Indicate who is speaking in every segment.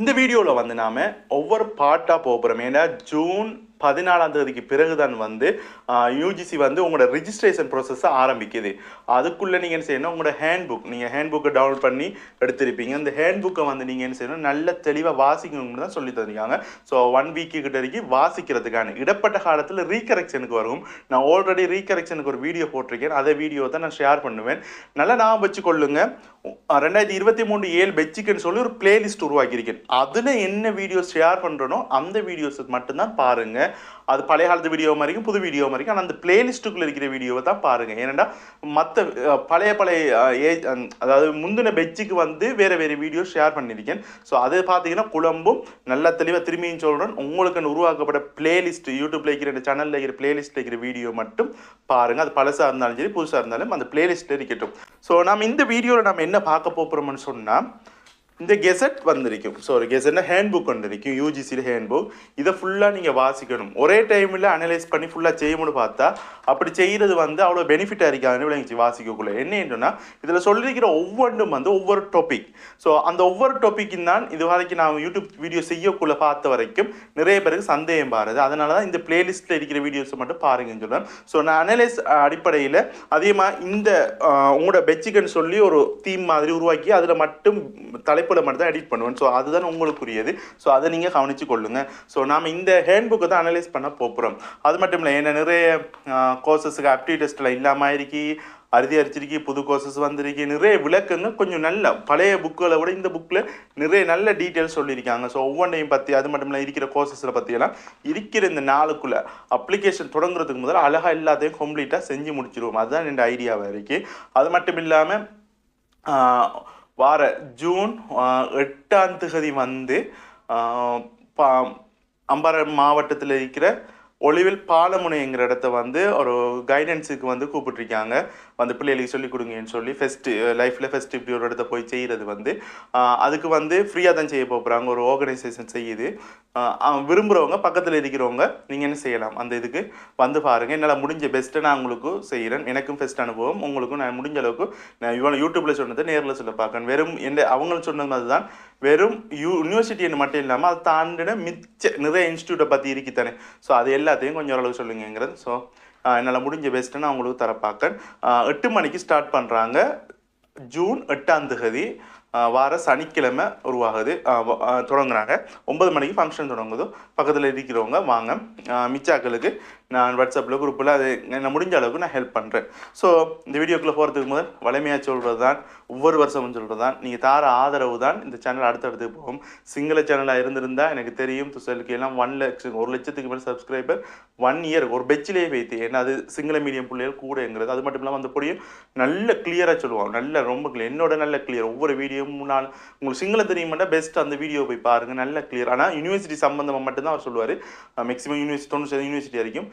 Speaker 1: இந்த வீடியோவில் வந்து நாம் ஒவ்வொரு பாட்டாக போகிறோம் ஏன்னா ஜூன் பதினாலாம் தேதிக்கு பிறகுதான் வந்து யூஜிசி வந்து உங்களோட ரிஜிஸ்ட்ரேஷன் ப்ராசஸை ஆரம்பிக்குது. அதுக்குள்ளே நீங்கள் என்ன செய்யணும்? உங்களோட ஹேண்ட் புக் நீங்கள் ஹேண்ட் புக்கை டவுன்லோட் பண்ணி எடுத்திருப்பீங்க. அந்த ஹேண்ட் புக்கை வந்து நீங்கள் என்ன செய்யணும்? நல்ல தெளிவாக வாசிக்கணும்னு தான் சொல்லி தந்திருக்காங்க. ஸோ ஒன் வீக்கு கிட்ட வரைக்கும் வாசிக்கிறதுக்கான இடப்பட்ட காலத்தில் ரீகரெக்ஷனுக்கு வரும். நான் ஆல்ரெடி ரீகரெக்ஷனுக்கு ஒரு வீடியோ போட்டிருக்கேன். அதை வீடியோ தான் நான் ஷேர் பண்ணுவேன். நல்லா நான் வச்சு கொள்ளுங்க ரெண்டாயிரத்தி இருபத்தி மூணு ஏழு பெச்சிக்குன்னு சொல்லி ஒரு பிளேலிஸ்ட் உருவாக்கியிருக்கேன். அதில் என்ன வீடியோஸ் ஷேர் பண்ணுறனோ அந்த வீடியோஸ் மட்டும்தான் பாருங்கள் அது பழைய காலத்து வீடியோ மாதிரிக்கும் புது வீடியோ மாதிரிக்கும். ஆனால் அந்த பிளேலிஸ்ட்டுக்குள்ளே இருக்கிற வீடியோவை தான் பாருங்கள் ஏன்னா மற்ற பழைய பழைய ஏஜ் அதாவது முந்தின பெட்ஜுக்கு வந்து வேறு வேறு வீடியோ ஷேர் பண்ணியிருக்கேன். ஸோ அது பார்த்தீங்கன்னா குழம்பும் நல்லா தெளிவாக திரும்பியும் சொல்கிறேன் உங்களுக்கு உருவாக்கப்பட்ட பிளேலிஸ்ட் யூடியூப்ல இருக்கிற இந்த சேனலில் இருக்கிற பிளேலிஸ்ட்டில் இருக்கிற வீடியோ மட்டும் பாருங்கள் அது பழசாக இருந்தாலும் சரி புதுசாக இருந்தாலும் அந்த பிளேலிஸ்ட்டில் இருக்கட்டும். ஸோ நம்ம இந்த வீடியோவில் நம்ம என்ன பார்க்க போகிறோம்னு சொன்னால் இந்த கெசட் வந்திருக்கும். ஸோ ஒரு கெசட்னா ஹேண்ட் புக் வந்திருக்கும். யூஜிசியில் ஹேண்ட் புக் இதை ஃபுல்லாக நீங்கள் வாசிக்கணும். ஒரே டைமில் அனலைஸ் பண்ணி ஃபுல்லாக செய்யணும்னு பார்த்தா அப்படி செய்கிறது வந்து அவ்வளோ பெனிஃபிட்டாக இருக்காதுன்னு விளங்கிச்சு வாசிக்கக்குள்ள. என்ன இதில் சொல்லியிருக்கிற ஒவ்வொன்றும் வந்து ஒவ்வொரு டாபிக் ஸோ அந்த ஒவ்வொரு டாப்பிக்கும் தான் இது வரைக்கும் நான் யூடியூப் வீடியோ செய்யக்குள்ள பார்த்த வரைக்கும் நிறைய பேருக்கு சந்தேகம் பாருது. அதனால தான் இந்த பிளேலிஸ்ட்டில் இருக்கிற வீடியோஸை மட்டும் பாருங்கன்னு சொல்கிறேன் ஸோ நான் அனலைஸ் அடிப்படையில் அதிகமாக இந்த உங்களோட பெச்சிக்கன்னு சொல்லி ஒரு தீம் மாதிரி உருவாக்கி அதில் மட்டும் தலைப்பில் மட்டும் தான் எடிட் பண்ணுவேன். ஸோ அதுதான் உங்களுக்குரியது. ஸோ அதை நீங்கள் கவனித்து கொள்ளுங்கள் ஸோ நாம் இந்த ஹேண்ட் புக்கை தான் அனலைஸ் பண்ண போகிறோம் அது மட்டும் இல்லை என்ன நிறைய கோர்சஸுக்கு அப்டி டெஸ்ட்டில் இல்லாமல் இருக்கி அறுதி அரிச்சிருக்கி புது கோர்சஸ் வந்திருக்கு. நிறைய விளக்குங்க கொஞ்சம் நல்ல பழைய புக்குகளை விட இந்த புக்கில் நிறைய நல்ல டீட்டெயில்ஸ் சொல்லியிருக்காங்க. ஸோ ஒவ்வொன்றையும் பற்றி அது மட்டும் இல்லை இருக்கிற கோர்சஸில் பற்றியெல்லாம் இருக்கிற இந்த நாளுக்குள்ளே அப்ளிகேஷன் தொடங்குறதுக்கு முதல்ல அழகாக எல்லாத்தையும் கம்ப்ளீட்டாக செஞ்சு முடிச்சிருவோம். அதுதான் என் ஐடியாவாக இருக்குது அது மட்டும் இல்லாமல் வார ஜூன் எட்டாம் தேதி வந்து பா- அம்பாறை மாவட்டத்தில் இருக்கிற ஒளிவில் பாலமுனைங்கிற இடத்த வந்து ஒரு கைடன்ஸுக்கு வந்து கூப்பிட்டுருக்காங்க. வந்து பிள்ளைகளுக்கு சொல்லிக் கொடுங்கன்னு சொல்லி ஃபெஸ்ட்டு லைஃப்பில் ஃபெஸ்ட் இப்படி ஒரு இடத்த போய் செய்கிறது வந்து அதுக்கு வந்து ஃப்ரீயாக தான் செய்ய போகிறாங்க ஒரு ஆர்கனைசேஷன் செய்யுது. விரும்புகிறவங்க பக்கத்தில் இருக்கிறவங்க நீங்கள் என்ன செய்யலாம்? அந்த இதுக்கு வந்து பாருங்கள் என்னால் முடிஞ்ச பெஸ்ட்டை நான் உங்களுக்கு செய்கிறேன் எனக்கும் ஃபெஸ்ட் அனுபவம். உங்களுக்கும் நான் முடிஞ்ச அளவுக்கு நான் இவ்வளோ யூடியூப்பில் சொன்னதை நேரில் சொல்ல பார்க்கேன் வெறும் எந்த அவங்களும் சொன்னது மாதிரி தான். வெறும் யூ யூனிவர்சிட்டின்னு மட்டும் இல்லாமல் அதை தாண்டின மிச்ச நிறைய இன்ஸ்டியூட்டை பற்றி இருக்கித்தானே ஸோ அது எல்லாத்தையும் கொஞ்சம் ஓரளவு சொல்லுங்கிறது ஸோ என்னால் முடிஞ்ச பெஸ்ட்டை நான் உங்களுக்கு தர பார்க்கேன் எட்டு மணிக்கு ஸ்டார்ட் பண்ணுறாங்க ஜூன் எட்டாம் தேதி. வார சனிக்கிழமை உருவாகுது. தொடங்குறாங்க. ஒன்பது மணிக்கு ஃபங்க்ஷன் தொடங்குதோ. பக்கத்தில் இருக்கிறவங்க வாங்க. மிச்சாக்களுக்கு நான் வாட்ஸ்அப்பில் குரூப்பில் அது என்ன முடிஞ்ச அளவுக்கு நான் ஹெல்ப் பண்ணுறேன் ஸோ இந்த வீடியோக்குள்ளே போகிறதுக்கு முதல் வலிமையாக சொல்கிறது தான் ஒவ்வொரு வருஷமும் சொல்கிறது தான் நீங்கள் தார ஆதரவு தான் இந்த சேனல் அடுத்தடுத்து போகும். சிங்கள சேனலாக இருந்திருந்தால் எனக்கு தெரியும் துசலுக்கு எல்லாம் ஒன் லட்சம் ஒரு லட்சத்துக்கு மேலே சப்ஸ்கிரைபர் ஒன் இயர் ஒரு பெச்சிலே வைத்து. ஏன்னா அது சிங்கள மீடியம் பிள்ளைகள் கூடங்கிறது. அது மட்டும் இல்லாமல் அந்த பொடியும் நல்ல கிளியராக சொல்லுவாங்க. நல்ல ரொம்ப கிளியர் என்னோட நல்ல கிளியர் ஒவ்வொரு வீடியோ முன்னால் உங்களுக்கு சிங்களம் தெரியுமாட்டா பெஸ்ட் அந்த வீடியோ போய் பாருங்க. நல்ல கிளியர் ஆனால் யூனிவர்சிட்டி சம்பந்தமாக மட்டும்தான் அவர் சொல்லுவார். மேக்ஸிமம் யூனிவர்சிட்டி தொண்ணூறு யூனிவர்சிட்டி வரைக்கும்.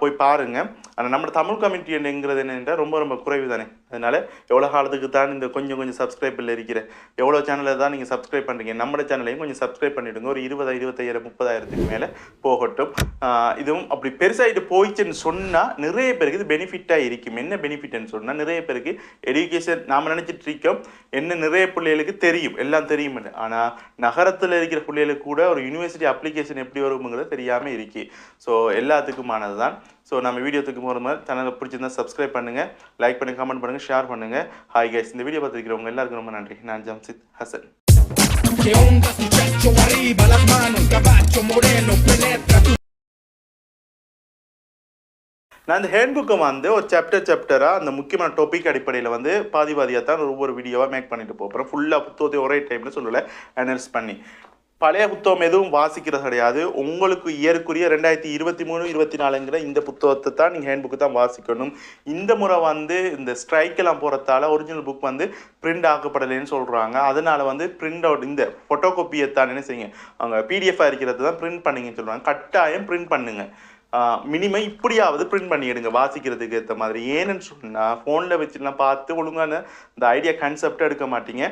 Speaker 1: போய் பாருங்க. ஆனால் நம்ம தமிழ் கம்யூனிட்டி என்னங்கிறது என்னென்னா ரொம்ப ரொம்ப குறைவு தானே அதனால எவ்வளோ காலத்துக்கு தான் இந்த கொஞ்சம் கொஞ்சம் சப்ஸ்கிரைபில் இருக்கிற எவ்வளோ சேனலில் தான் நீங்கள் சப்ஸ்கிரைப் பண்ணுறீங்க நம்ம சேனலையும் கொஞ்சம் சப்ஸ்கிரைப் பண்ணிவிடுங்க ஒரு இருபதாயிரம் இருபத்தாயிரம் முப்பதாயிரத்துக்கு மேலே போகட்டும். இதுவும் அப்படி பெருசாகிட்டு போயிடுச்சுன்னு சொன்னால் நிறைய பேருக்கு இது பெனிஃபிட்டாக இருக்கும். என்ன பெனிஃபிட்னு சொன்னால் நிறைய பேருக்கு எஜுகேஷன் நாம் நினச்சிட்டு இருக்கோம். என்ன நிறைய பிள்ளைகளுக்கு தெரியும். எல்லாம் தெரியும் ஆனால் நகரத்தில் இருக்கிற பிள்ளைகளுக்கு கூட ஒரு யூனிவர்சிட்டி அப்ளிகேஷன் எப்படி வருங்கிறது தெரியாமல் இருக்கு. ஸோ எல்லாத்துக்குமானது தான் ஸோ நம்ம வீடியோத்துக்கு போகிற மாதிரி சேனலை பிடிச்சிருந்தா சப்ஸ்கிரைப் பண்ணுங்கள் லைக் பண்ணுங்கள் கமெண்ட் பண்ணுங்கள் ஷேர் பண்ணுங்கள் ஹாய் கைஸ் இந்த வீடியோ பார்த்துருக்கிறவங்க எல்லாருக்கும் ரொம்ப நன்றி. நான் ஜம்சித் ஹசன். நான் இந்த ஹேண்ட் புக்கை வந்து ஒரு சாப்டர் சாப்டராக அந்த முக்கியமான டாபிக் அடிப்படையில் வந்து பாதி பாதியாக தான் ஒவ்வொரு வீடியோவாக மேக் பண்ணிட்டு போகிறேன் ஃபுல்லாக புத்தகத்தை ஒரே டைமில் சொல்லலை அனலைஸ் பண்ணி. பழைய புத்தகம் எதுவும் வாசிக்கிறது கிடையாது. உங்களுக்கு இயற்குரிய ரெண்டாயிரத்தி இருபத்தி மூணு இருபத்தி நாலுங்கிற இந்த புத்தகத்தை தான் நீங்கள் ஹேண்ட் புக்கு தான் வாசிக்கணும். இந்த முறை வந்து இந்த ஸ்ட்ரைக்கெல்லாம் போகிறதால ஒரிஜினல் புக் வந்து பிரிண்ட் ஆக்கப்படலைன்னு சொல்கிறாங்க அதனால வந்து பிரிண்ட் அவுட் இந்த ஃபோட்டோ காப்பியை தான் என்ன செய்யுங்க? அவங்க பிடிஎஃபாக இருக்கிறது தான் பிரிண்ட் பண்ணிங்கன்னு சொல்கிறாங்க கட்டாயம் பிரிண்ட் பண்ணுங்கள் மினிமம் இப்படியாவது பிரிண்ட் பண்ணிடுங்க வாசிக்கிறதுக்கு ஏற்ற மாதிரி. ஏன்னு சொன்னால் ஃபோனில் வச்சுலாம் பார்த்து ஒழுங்கான இந்த ஐடியா கான்செப்ட் எடுக்க மாட்டீங்க.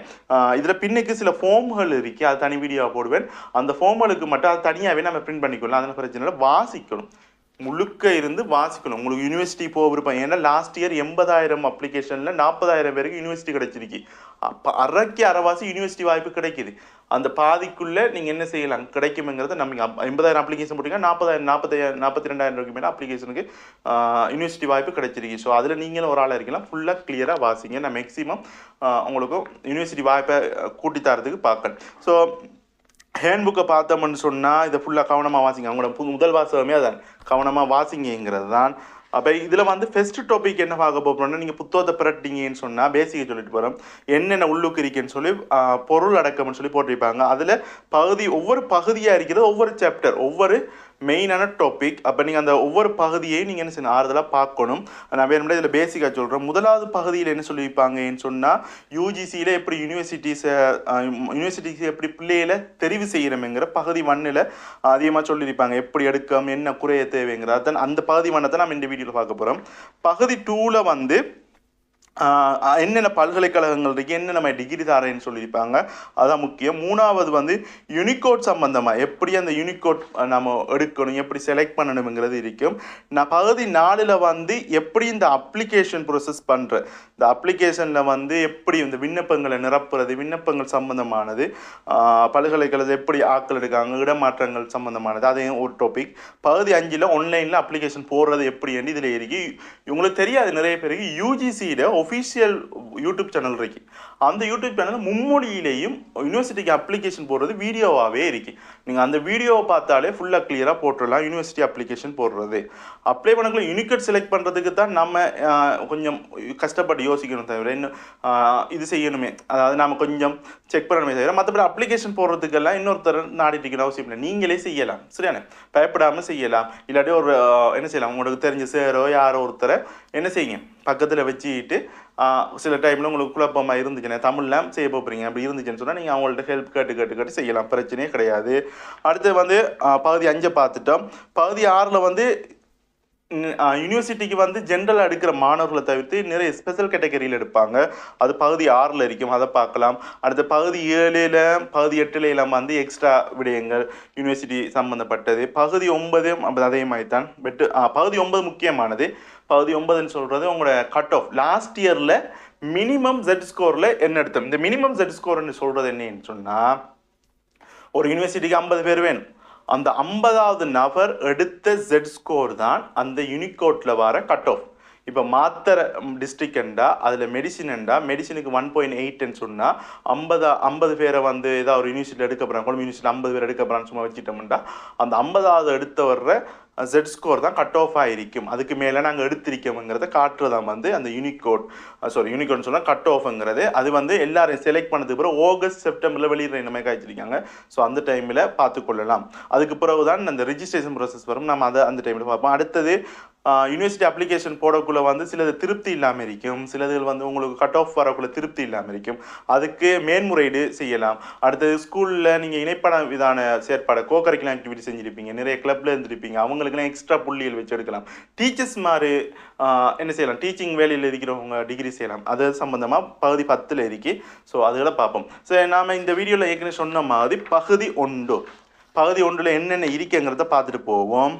Speaker 1: இதில் பின்னுக்கு சில ஃபோம்கள் இருக்குது அது தனி வீடியோ போடுவேன். அந்த ஃபோம்களுக்கு மட்டும் அது தனியாகவே நம்ம பிரிண்ட் பண்ணிக்கலாம் அதனால் பிரச்சனை இல்லை. வாசிக்கணும். முழுக்க இருந்து வாசிக்கணும். உங்களுக்கு யூனிவர்சிட்டி போக விருப்பம் ஏன்னா லாஸ்ட் இயர் எண்பதாயிரம் அப்ளிகேஷனில் நாற்பதாயிரம் பேருக்கு யூனிவர்சிட்டி கிடச்சிருக்கு. அப்போ அரைக்கு அரைவாசி யூனிவர்சிட்டி வாய்ப்பு கிடைக்கிது. அந்த பாதிக்குள்ளே நீங்கள் என்ன செய்யலாம்? கிடைக்குங்கிறத நம்ம ஐம்பதாயிரம் அப்ளிகேஷன் போட்டிங்க நாற்பதாயிரம் நாற்பத்தாயிரம் நாற்பத்தி ரெண்டாயிரம் ரூபாய்க்கு மேலே அப்ளிகேஷனுக்கு யூனிவர்சிட்டி வாய்ப்பு கிடைச்சிருக்கு. ஸோ அதில் நீங்களும் ஒரு ஆளாக இருக்கலாம். ஃபுல்லாக கிளியராக வாசிங்க. நான் மேக்ஸிமம் உங்களுக்கு யூனிவர்சிட்டி வாய்ப்பை கூட்டி தரதுக்கு பார்க்கணும் ஸோ ஹேண்ட்புக்கை பார்த்தோம்னு சொன்னால் இதை ஃபுல்லாக கவனமாக வாசிங்க. அவங்களோட பு- முதல் வாசகமே அதான். கவனமாக வாசிங்கிறது தான் அப்போ இதில் வந்து ஃபஸ்ட்டு டாபிக் என்ன பார்க்க போகிறோம்னா நீங்கள் புத்தகத்தை பிரட்டிங்கன்னு சொன்னால் பேசிக்கை சொல்லிட்டு போகிறோம் என்னென்ன உள்ளுக்கு இருக்குன்னு சொல்லி பொருள் அடக்கம்னு சொல்லி போட்டிருப்பாங்க. அதில் பகுதி ஒவ்வொரு பகுதியாக இருக்கிறது ஒவ்வொரு சாப்டர் ஒவ்வொரு மெயினான டாபிக் அப்போ நீங்கள் அந்த ஒவ்வொரு பகுதியையும் நீங்கள் என்ன செய்யணும்? ஆறுதலாக பார்க்கணும். நான் வேணும்னா இதில் பேசிக்காக சொல்கிறேன் முதலாவது பகுதியில் என்ன சொல்லியிருப்பாங்கன்னு சொன்னால் யூஜிசியில் எப்படி யூனிவர்சிட்டிஸை யூனிவர்சிட்டிஸ் எப்படி பிள்ளைகளை தெரிவு செய்கிறோமேங்கிற பகுதி மண்ணில் அதிகமாக சொல்லியிருப்பாங்க. எப்படி எடுக்கம் என்ன குறைய தேவைங்கிற அதான் அந்த பகுதி ஒன்றை நம்ம இந்த வீடியோவில் பார்க்க போகிறோம் பகுதி டூவில் வந்து என்னென்ன பல்கலைக்கழகங்கள் இருக்குது என்னென்ன டிகிரி தாரேன்னு சொல்லியிருப்பாங்க. அதான் முக்கியம். மூணாவது வந்து யூனிகோட் சம்பந்தமாக எப்படி அந்த யூனிகோட் நம்ம எடுக்கணும் எப்படி செலக்ட் பண்ணணுங்கிறது இருக்கும். நான் பகுதி நாலில் வந்து எப்படி இந்த அப்ளிகேஷன் ப்ரொசஸ் பண்ணுற இந்த அப்ளிகேஷனில் வந்து எப்படி இந்த விண்ணப்பங்களை நிரப்புறது விண்ணப்பங்கள் சம்பந்தமானது பல்கலைக்கழகம் பல்கலைக்கழகத்தில் எப்படி ஆக்கள் எடுக்காங்க இடமாற்றங்கள் சம்பந்தமானது அதையும் ஒரு டாபிக் பகுதி அஞ்சில் ஆன்லைனில் அப்ளிகேஷன் போடுறது எப்படி என்று இதில் இருக்கு. உங்களுக்கு தெரியாது நிறைய பேருக்கு. யூஜிசியில் ஒஃபீஷியல் யூடியூப் சேனல் இருக்குது அந்த யூடியூப் சேனல் மும்மொழியிலேயும் யூனிவர்சிட்டிக்கு அப்ளிகேஷன் போடுறது வீடியோவாகவே இருக்குது நீங்கள் அந்த வீடியோவை பார்த்தாலே ஃபுல்லாக கிளியராக போட்டுடலாம். யூனிவர்சிட்டி அப்ளிகேஷன் போடுறது. அப்ளை பண்ணக்குள்ள யூனிகட் செலக்ட் பண்ணுறதுக்கு தான் நம்ம கொஞ்சம் கஷ்டப்பட்டு யோசிக்கணும் தவிர இன்னும் இது செய்யணுமே. அதாவது நாம் கொஞ்சம் செக் பண்ணணுமே தவிர மற்றபடி அப்ளிகேஷன் போடுறதுக்கெல்லாம் இன்னொருத்தர் நாடிட்டு இருக்கணும் அவசியம் இல்லை. நீங்களே செய்யலாம். சரியானே பயப்படாமல் செய்யலாம். இல்லாட்டி ஒரு என்ன செய்யலாம்? உங்களுக்கு தெரிஞ்ச சேரோ யாரோ ஒருத்தரை என்ன செய்யுங்க? பக்கத்தில் வச்சுக்கிட்டு சில டைமில் உங்களுக்கு குழப்பமாக இருந்துச்சுன்னா தமிழ்லாம் செய்ய போகிறீங்க அப்படி இருந்துச்சுன்னு சொன்னால் நீங்கள் அவங்கள்ட்ட ஹெல்ப் கேட்டு கேட்டு கேட்டு செய்யலாம். பிரச்சனையே கிடையாது. அடுத்து வந்து பகுதி அஞ்சை பார்த்துட்டோம். பகுதி ஆறில் வந்து யூனிவர்சிட்டிக்கு வந்து ஜென்ரல் எடுக்கிற மாணவர்களை தவிர்த்து நிறைய ஸ்பெஷல் கேட்டகரியில் எடுப்பாங்க. அது பகுதி ஆறில் இருக்கும் அதை பார்க்கலாம். அடுத்த பகுதி ஏழில் பகுதி எட்டில் எல்லாம் வந்து எக்ஸ்ட்ரா விடயங்கள் யூனிவர்சிட்டி சம்மந்தப்பட்டது பகுதி ஒன்பது அதே மாதிரி தான் பெட்டு பகுதி ஒன்பது முக்கியமானது. பகுதி ஒன்பதுன்னு சொல்கிறது உங்களோட கட் ஆஃப் லாஸ்ட் இயரில் மினிமம் ஜெட் ஸ்கோரில் என்ன எடுத்தோம்? இந்த மினிமம் ஜெட் ஸ்கோர்னு சொல்கிறது என்னன்னு சொன்னால் ஒரு யூனிவர்சிட்டிக்கு ஐம்பது பேர் வேணும். அந்த ஐம்பதாவது நபர் எடுத்த ஜெட் ஸ்கோர் தான் அந்த யூனிகோட்டில் வர கட் ஆஃப் இப்போ மாத்திரை என்றா அதில் மெடிசின்டா மெடிசினுக்கு ஒன் பாயிண்ட் எயிட்னு சொன்னால் ஐம்பது ஐம்பது பேரை வந்து ஏதாவது ஒரு யூனிவர்சிட்டியில் எடுக்க போகிறாங்க கொழும்பு யூனிவர்சிட்டியில் ஐம்பது பேர் எடுக்க போகிறான்னு சும்மா வச்சுட்டோம்னா அந்த ஐம்பதாவது எடுத்து வர்ற ஜெட் ஸ்கோர் தான் கட் ஆஃப் ஆகிருக்கும் அதுக்கு மேலே நாங்கள் எடுத்திருக்கோங்கிறத காட்டுறதான் வந்து அந்த யூனிகோட் சாரி யூனிகோட்னு சொன்னால் கட் ஆஃப்ங்கிறது அது வந்து எல்லாரையும் செலக்ட் பண்ணதுக்கு பிறகு ஆகஸ்ட் செப்டம்பரில் வெளியிடுற இந்த காய்ச்சிருக்காங்க. ஸோ அந்த டைமில் பார்த்துக்கொள்ளலாம் அதுக்கு பிறகு தான் அந்த ரிஜிஸ்ட்ரேஷன் ப்ராசஸ் வரும். நம்ம அதை அந்த டைமில் பார்ப்போம். அடுத்தது யூனிவர்சிட்டி அப்ளிகேஷன் போடக்குள்ளே வந்து சிலது திருப்தி இல்லாமல் இருக்கும். சிலதுகள் வந்து உங்களுக்கு கட் ஆஃப் வரக்குள்ள திருப்தி இல்லாமல் இருக்கும். அதுக்கு மேன்முறையீடு செய்யலாம். அடுத்தது ஸ்கூலில் நீங்கள் இணைப்பட விதான செயற்பாடு கோ கரிக்குலம் ஆக்டிவிட்டி செஞ்சுருப்பீங்க. நிறைய கிளப்பில் இருந்திருப்பீங்க. அவங்களுக்குலாம் எக்ஸ்ட்ரா புள்ளிகள் வச்சு எடுக்கலாம். டீச்சர்ஸ் மாதிரி என்ன செய்யலாம்? டீச்சிங் வேலையில் இருக்கிறவங்க டிகிரி செய்யலாம். அது சம்மந்தமாக பகுதி பத்தில் இருக்கு. ஸோ அதுகளை பார்ப்போம். ஸோ நாம் இந்த வீடியோவில் ஏற்கனவே சொன்ன மாதிரி பகுதி ஒன்று. பகுதி ஒன்றில் என்னென்ன இருக்குங்கிறத பார்த்துட்டு போவோம்.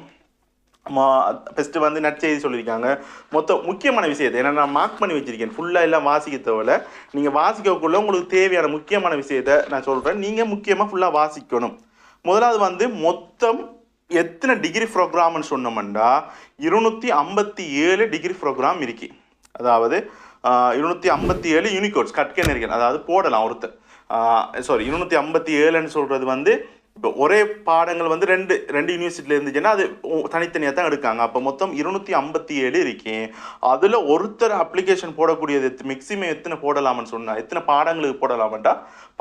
Speaker 1: ஃபஸ்ட்டு வந்து நற்செய்தி சொல்லியிருக்காங்க. மொத்தம் முக்கியமான விஷயத்தை ஏன்னா நான் மார்க் பண்ணி வச்சுருக்கேன். ஃபுல்லாக எல்லாம் வாசிக்க தேவையில்ல. நீங்கள் வாசிக்கக்குள்ளே உங்களுக்கு தேவையான முக்கியமான விஷயத்தை நான் சொல்கிறேன் நீங்கள் முக்கியமாக ஃபுல்லாக வாசிக்கணும். முதலாவது வந்து மொத்தம் எத்தனை டிகிரி ப்ரோக்ராம்னு சொன்னோம்னா இருநூற்றி ஐம்பத்தி ஏழு டிகிரி ப்ரோக்ராம் இருக்கு. அதாவது இருநூற்றி ஐம்பத்தி ஏழு யூனிகோட்ஸ் கட்கனர்கள் அதாவது போடலாம் ஒருத்தர். சாரி இருநூற்றி ஐம்பத்தி ஏழுன்னு சொல்கிறது வந்து இப்போ ஒரே பாடங்கள் வந்து ரெண்டு ரெண்டு யூனிவர்சிட்டியில் இருந்துச்சுன்னா அது தனித்தனியாக தான் எடுக்காங்க. அப்போ மொத்தம் இருநூற்றி ஐம்பத்தி ஏழு இருக்கேன் அதில் ஒருத்தர் அப்ளிகேஷன் போடக்கூடியது மேக்ஸிமம் எத்தனை போடலாம்னு சொன்னால் எத்தனை பாடங்களுக்கு போடலாமண்டா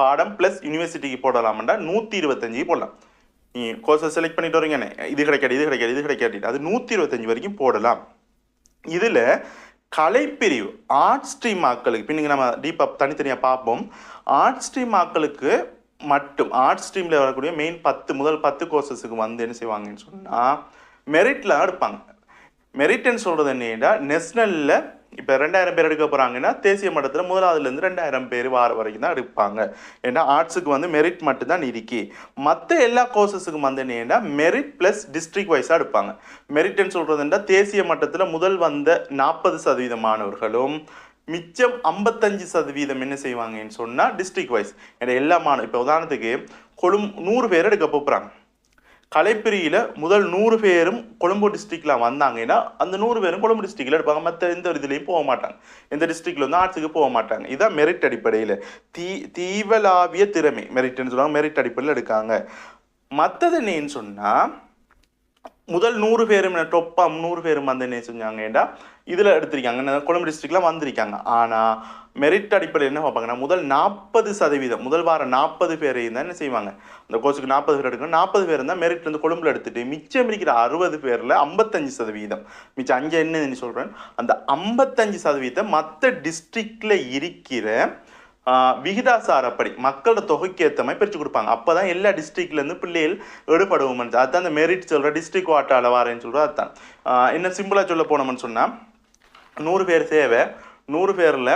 Speaker 1: பாடம் ப்ளஸ் யூனிவர்சிட்டிக்கு போடலாமண்டா நூற்றி இருபத்தஞ்சி போடலாம். நீங்கள் கோர்ஸை செலக்ட் பண்ணிட்டு வரீங்கண்ணே இது கிடைக்காது இது கிடைக்காது இது கிடைக்காது. அது நூற்றி இருபத்தஞ்சு வரைக்கும் போடலாம். இதில் கலைப்பிரிவு ஆர்ட் ஸ்ட்ரீம் ஆக்களுக்கு இப்போ நீங்கள் நம்ம டீப்பாக தனித்தனியாக பார்ப்போம். ஆர்ட் ஸ்ட்ரீம் ஆக்களுக்கு மட்டும் ஆர்ட் ஸ்ட்ரீமில் வரக்கூடிய மெயின் பத்து முதல் பத்து கோர்சஸுக்கு வந்து என்ன செய்வாங்கன்னு சொன்னால் மெரிட்டில் எடுப்பாங்க. மெரிட்னு சொல்கிறது என்னன்னா நெஷ்னலில் இப்போ ரெண்டாயிரம் பேர் எடுக்க போகிறாங்கன்னா தேசிய மட்டத்தில் முதலாவதுலேருந்து ரெண்டாயிரம் பேர் வார வரைக்கும் தான் எடுப்பாங்க. ஏன்னா ஆர்ட்ஸுக்கு வந்து மெரிட் மட்டும்தான் இருக்கு. மற்ற எல்லா கோர்சஸுக்கும் வந்து என்னன்னா மெரிட் ப்ளஸ் டிஸ்ட்ரிக்ட் வைஸாக எடுப்பாங்க. மெரிட்னு சொல்கிறதுன்னா தேசிய மட்டத்தில் முதல் வந்த நாற்பது சதவீத மாணவர்களும் மிச்சம் ஐம்பத்தஞ்சு சதவீதம் என்ன செய்வாங்கன்னு சொன்னால் டிஸ்ட்ரிக்ட் வைஸ் எல்லா மாணவ இப்போ உதாரணத்துக்கு கொழும் நூறு பேர் எடுக்க போகிறாங்க கலைப்பிரியில் முதல் நூறு பேரும் கொழும்பு டிஸ்ட்ரிக்டில் வந்தாங்கன்னா அந்த நூறு பேரும் கொழும்பு டிஸ்ட்ரிக்டில் எடுப்பாங்க மற்ற எந்த ஒரு இதுலேயும் போக மாட்டாங்க. எந்த டிஸ்ட்ரிக்டில் வந்து ஆர்ட்ஸுக்கு போக மாட்டாங்க. இதான் மெரிட் அடிப்படையில். தீ தீவலாவிய திறமை. மெரிட்னு சொல்லுவாங்க. மெரிட் அடிப்படையில் எடுக்காங்க. மற்றது என்னன்னு சொன்னால் முதல் நூறு பேரும் டொப்பா நூறு பேரும் வந்து என்ன செஞ்சாங்கடா இதில் எடுத்திருக்காங்க. என்ன கொழும்பு டிஸ்ட்ரிக்ட்லாம் வந்திருக்காங்க. ஆனால் மெரிட் அடிப்படையில் என்ன பார்ப்பாங்கன்னா முதல் நாற்பது சதவீதம் முதல் வாரம் நாற்பது பேரையும் தான் என்ன செய்வாங்க? அந்த கோர்ஸுக்கு நாற்பது பேர் எடுக்கணும். நாற்பது பேர் தான் மெரிட் வந்து கொழும்புல எடுத்துட்டு மிச்சம் இருக்கிற அறுபது பேரில் ஐம்பத்தஞ்சு சதவீதம். மிச்சம் அஞ்சு என்னன்னு சொல்கிறேன் அந்த ஐம்பத்தஞ்சு சதவீதம் மற்ற டிஸ்ட்ரிக்டில் இருக்கிற விகிதாசாரப்படி மக்களோட தொகைக்கு ஏற்ற மாதிரி பிரித்து கொடுப்பாங்க. அப்போ தான் எல்லா டிஸ்ட்ரிக்ட்லேருந்து பிள்ளைகள் எடுபடுவோம் அதுதான் அந்த மெரிட் சொல்கிற டிஸ்ட்ரிக்ட் வாட்டாவில் வாரேன்னு சொல்கிறோம் அதுதான் என்ன சிம்பிளாக சொல்ல போனோம்னு சொன்னால் நூறு பேர் தேவை நூறு பேரில்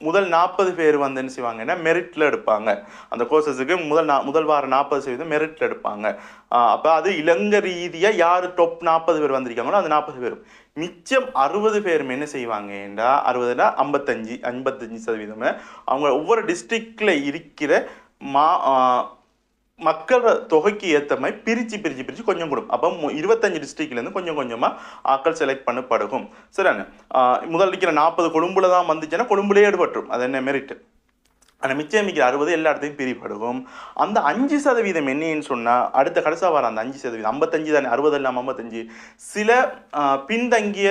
Speaker 1: முதல் நாற்பது பேர் வந்து என்ன செய்வாங்கன்னா மெரிட்டில் எடுப்பாங்க. அந்த கோர்சஸுக்கு முதல் நா முதல் வாரம் நாற்பது சதவீதம் மெரிட்டில் எடுப்பாங்க. அப்போ அது இலங்கை ரீதியாக யார் டாப் நாற்பது பேர் வந்திருக்காங்களோ அந்த நாற்பது பேரும். மிச்சம் அறுபது பேரும் என்ன செய்வாங்கடா அறுபதுனா ஐம்பத்தஞ்சு ஐம்பத்தஞ்சு சதவீதம். அவங்க ஒவ்வொரு டிஸ்ட்ரிக்டில் இருக்கிற மா மக்கள் தொகைக்கு ஏற்ற மாதிரி பிரித்து பிரித்து பிரித்து கொஞ்சம் கொடுக்கும் அப்போ மு- இருபத்தஞ்சு டிஸ்ட்ரிக்ட்லேருந்து கொஞ்சம் கொஞ்சமாக ஆட்கள் செலக்ட் பண்ணப்படுகும் சரிங்க முதல் இருக்கிற நாற்பது கொழும்புல தான் வந்துச்சுன்னா கொழும்புலேயே எடுபட்டுரும் அது என்ன மெரிட்டு ஆனால் மிச்சம் மிக்கிற அறுபது எல்லா இடத்தையும் பிரிப்படுகும் அந்த அஞ்சு சதவீதம் என்னன்னு சொன்னால் அடுத்த கடைசா வர அந்த அஞ்சு சதவீதம் ஐம்பத்தஞ்சு தானே அறுபது இல்லாமல் ஐம்பத்தஞ்சு. சில பின்தங்கிய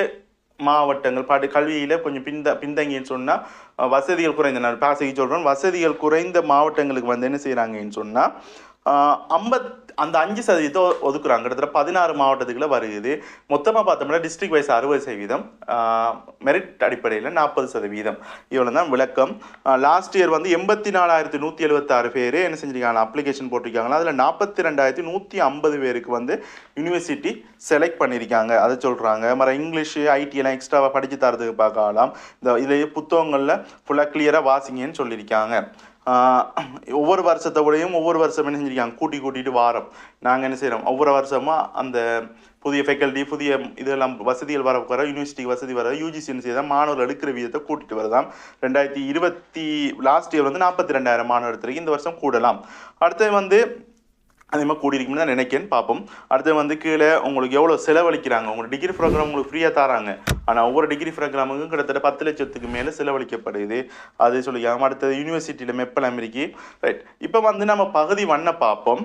Speaker 1: மாவட்டங்கள் பாட்டு கல்வியில் கொஞ்சம் பின்த பின்தங்கின்னு சொன்னால் வசதிகள் குறைந்த நான் பாசகி சொல்கிறேன் வசதிகள் குறைந்த மாவட்டங்களுக்கு வந்து என்ன செய்கிறாங்கன்னு சொன்னால் ஐம்பத் அந்த அஞ்சு சதவீதத்தை ஒதுக்குறாங்க. கிட்டத்தட்ட பதினாறு மாவட்டத்துக்குள்ள வருகுது. மொத்தமாக பார்த்தோம்னா டிஸ்ட்ரிக்ட் வைஸ் அறுபது சதவீதம். மெரிட் அடிப்படையில் நாற்பது சதவீதம். இவ்வளோ தான் விளக்கம் லாஸ்ட் இயர் வந்து எண்பத்தி நாலாயிரத்தி நூற்றி எழுபத்தாறு பேர் என்ன செஞ்சிருக்காங்க? அப்ளிகேஷன் போட்டிருக்காங்களா? அதில் நாற்பத்தி ரெண்டாயிரத்தி நூற்றி ஐம்பது பேருக்கு வந்து யூனிவர்சிட்டி செலக்ட் பண்ணியிருக்காங்க அதை சொல்கிறாங்க மற இங்கிலீஷு ஐடி எல்லாம் எக்ஸ்ட்ராவாக படித்து தரதுக்கு பார்க்கலாம். இந்த இதில் புத்தகங்களில் ஃபுல்லாக கிளியராக வாசிங்கன்னு சொல்லியிருக்காங்க ஒவ்வொரு வருஷத்தை விடையும் ஒவ்வொரு வருஷம் என்ன செஞ்சுருக்காங்க? கூட்டி கூட்டிகிட்டு வாரம். நாங்கள் என்ன செய்கிறோம் ஒவ்வொரு வருஷமாக அந்த புதிய ஃபேக்கல்ட்டி புதிய இதெல்லாம் வசதிகள் வர வர யூனிவர்சிட்டி வசதி வர யூஜிசி என்ன செய்தால் மாணவர்கள் எடுக்கிற விதத்தை கூட்டிகிட்டு வரதாம். ரெண்டாயிரத்தி இருபத்தி லாஸ்ட் இயர் வந்து நாற்பத்தி ரெண்டாயிரம் மாணவர் எடுத்திருக்கு. இந்த வருஷம் கூடலாம். அடுத்தது வந்து அதே மாதிரி கூடியிருக்கும்னு தான் நினைக்கிறேன் பார்ப்போம். அடுத்து வந்து கீழே உங்களுக்கு எவ்வளோ செலவழிக்கிறாங்க? உங்களுக்கு டிகிரி ப்ரோக்ராம் உங்களுக்கு ஃப்ரீயாக தராங்க. ஆனால் ஒவ்வொரு டிகிரி ப்ரோக்ராமுக்கும் கிட்டத்தட்ட பத்து லட்சத்துக்கு மேலே செலவழிக்கப்படுது. அது சொல்லிக்கலாம் அடுத்தது யூனிவர்சிட்டியில் மெப்பல் அமெரிக்கி. ரைட் இப்போ வந்து நம்ம பகுதி ஒன்றை பார்ப்போம்.